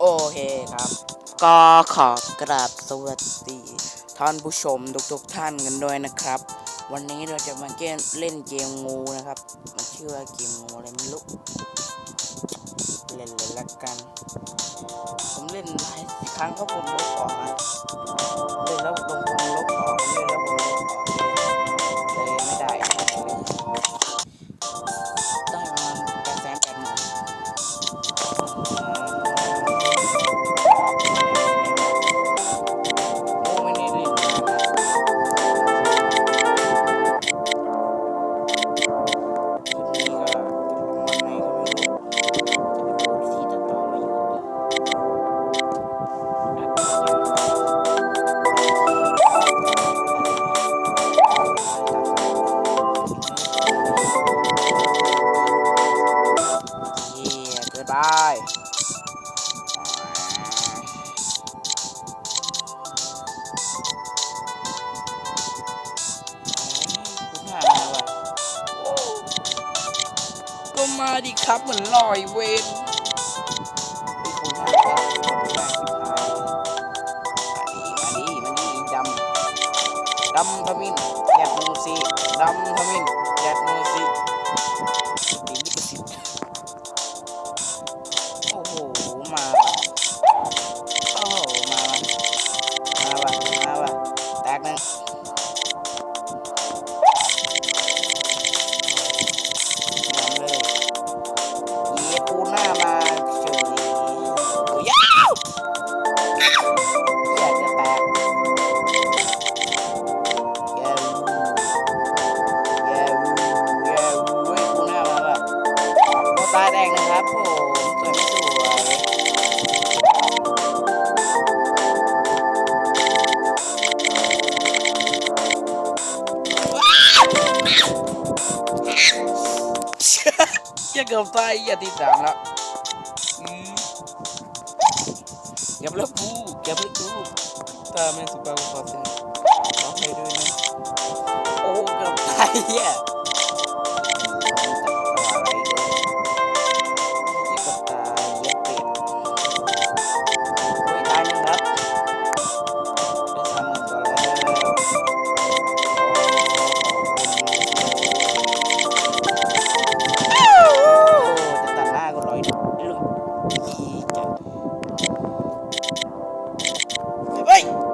โอเคครับ ก็ขอกราบสวัสดีท่านผู้ชมทุกๆท่านกันด้วยนะครับ วันนี้เราจะมาเกมเล่นเกมงูนะครับมันชื่อว่าเกมงูอะไรไม่รู้เล่นเลยละกัน ผมเล่นหลายครั้งก็ผมลบออกนะเล่นแล้วผมลบออกเล่นแล้วผม มาดิครับเหมือนลอยเวนไม่คุณหาว่ะไม่ได้ชิบหายมาดิมาดิมาดิดำดำทมินแยดมูซีดำทมินแยดมูซีายแดงนะครับผมสวยสวยอย่าเกือบตายอย่าตีสามแล้วอืมเก็บแล้วกูเก็บแล้วกูตาไม่สุภาพขอเสียงขอให้ด้วยนะโอ้เกือบตายเหี้ย い。